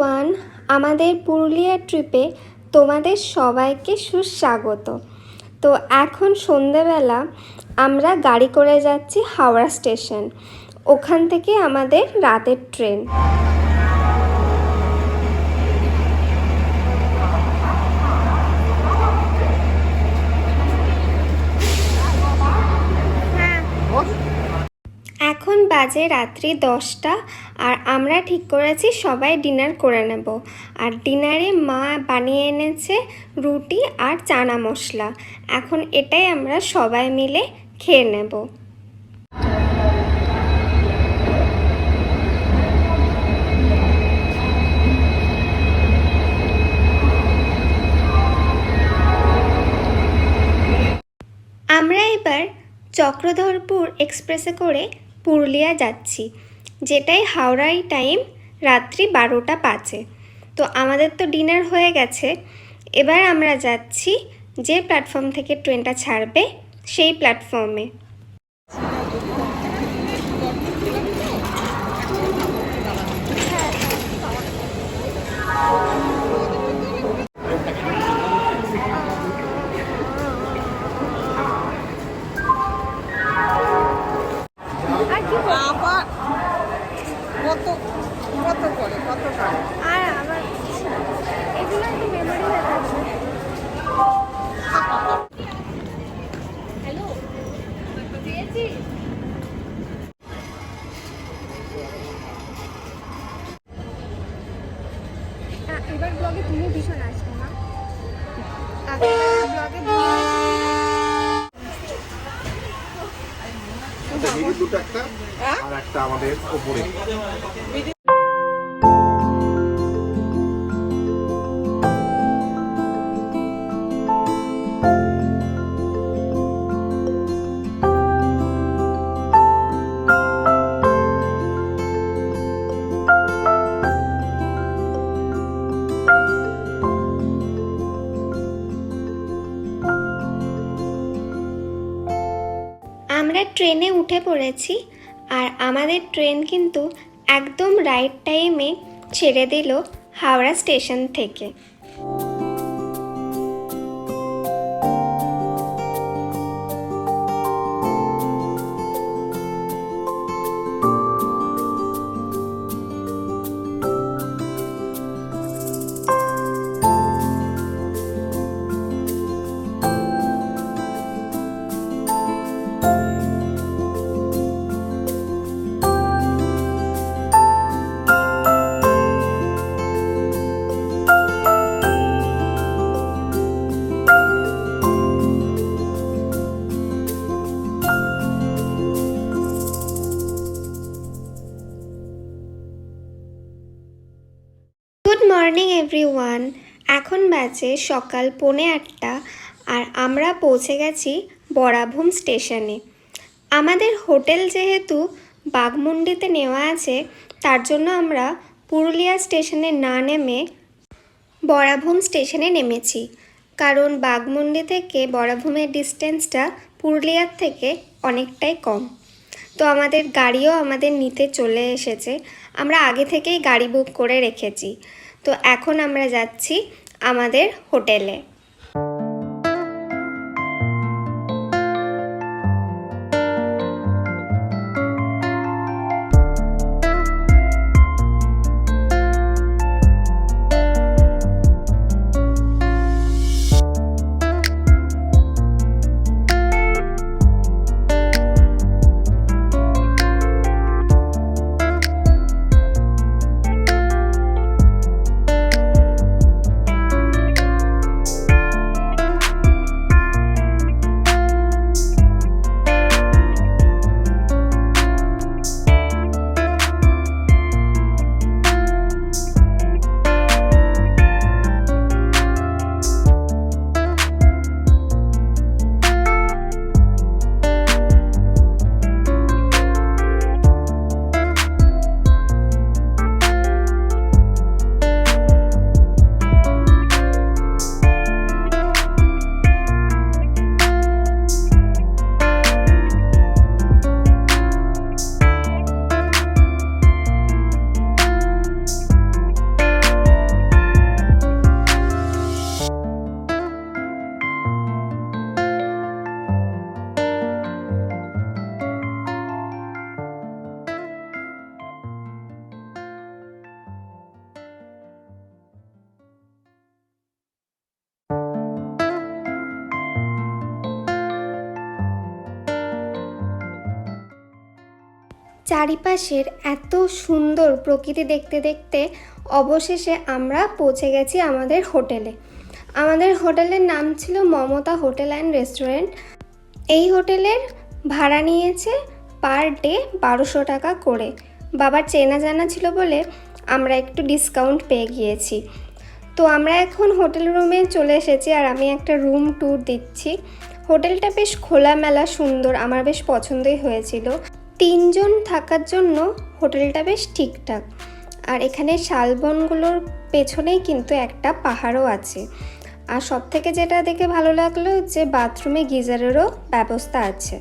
Everyone আমাদের পুরুলিয়া ট্রিপে তোমাদের সবাইকে সুস্বাগত। তো এখন সন্ধেবেলা আমরা গাড়ি করে যাচ্ছি হাওড়া স্টেশন। ওখান থেকে আমাদের রাতের ট্রেন এখন বাজে রাত্রি দশটা আর আমরা ঠিক করেছি সবাই ডিনার করে নেব। আর ডিনারে মা বানিয়ে এনেছে রুটি আর চানা মশলা। এখন এটাই আমরা সবাই মিলে খেয়ে নেব। আমরা এবার চক্রধরপুর এক্সপ্রেসে করে পুরুলিয়া যাচ্ছি। যেটাই হাওড়াই টাইম রাত্রি বারোটা পাঁচে। তো আমাদের তো ডিনার হয়ে গেছে। এবার আমরা যাচ্ছি যে প্ল্যাটফর্ম থেকে ট্রেনটা ছাড়বে, সেই প্ল্যাটফর্মে আবার এবার ব্লগে তুমি ভীষণ আসবে না ব্লগে মিনি দুটো একটা আর একটা আমাদের ওপরে। আমরা ট্রেনে উঠে পড়েছি আর আমাদের ট্রেন কিন্তু একদম রাইট টাইমে ছেড়ে দিল হাওড়া স্টেশন থেকে। Morning, everyone. এখন বাজে সকাল পৌনে আটটা আর আমরা পৌঁছে গেছি বরাভূম স্টেশনে। আমাদের হোটেল যেহেতু বাঘমুন্ডিতে নেওয়া আছে, তার জন্য আমরা পুরুলিয়া স্টেশনে না নেমে বরাভূম স্টেশনে নেমেছি। কারণ বাঘমুন্ডি থেকে বরাভূমের ডিস্টেন্সটা পুরুলিয়ার থেকে অনেকটাই কম। তো আমাদের গাড়িও আমাদের নিতে চলে এসেছে। আমরা আগে থেকেই গাড়ি বুক করে রেখেছি। তো এখন আমরা যাচ্ছি আমাদের হোটেলে। চারিপাশের এত সুন্দর প্রকৃতি দেখতে দেখতে অবশেষে আমরা পৌঁছে গেছি আমাদের হোটেলে। আমাদের হোটেলের নাম ছিল মমতা হোটেল অ্যান্ড রেস্টুরেন্ট। এই হোটেলের ভাড়া নিয়েছে পার ডে বারোশো টাকা করে। বাবার চেনা জানা ছিল বলে আমরা একটু ডিসকাউন্ট পেয়ে গিয়েছি। তো আমরা এখন হোটেল রুমে চলে এসেছি আর আমি একটা রুম ট্যুর দিচ্ছি। হোটেলটা বেশ খোলামেলা, সুন্দর, আমার বেশ পছন্দই হয়েছিল। তিনজন থাকার জন্য হোটেলটা বেশ ঠিকঠাক। আর এখানে শালবনগুলোর পেছনেই কিন্তু একটা পাহাড়ও আছে। আর সব থেকে যেটা দেখে ভালো লাগল যে, বাথরুমে গিজারেরও ব্যবস্থা আছে।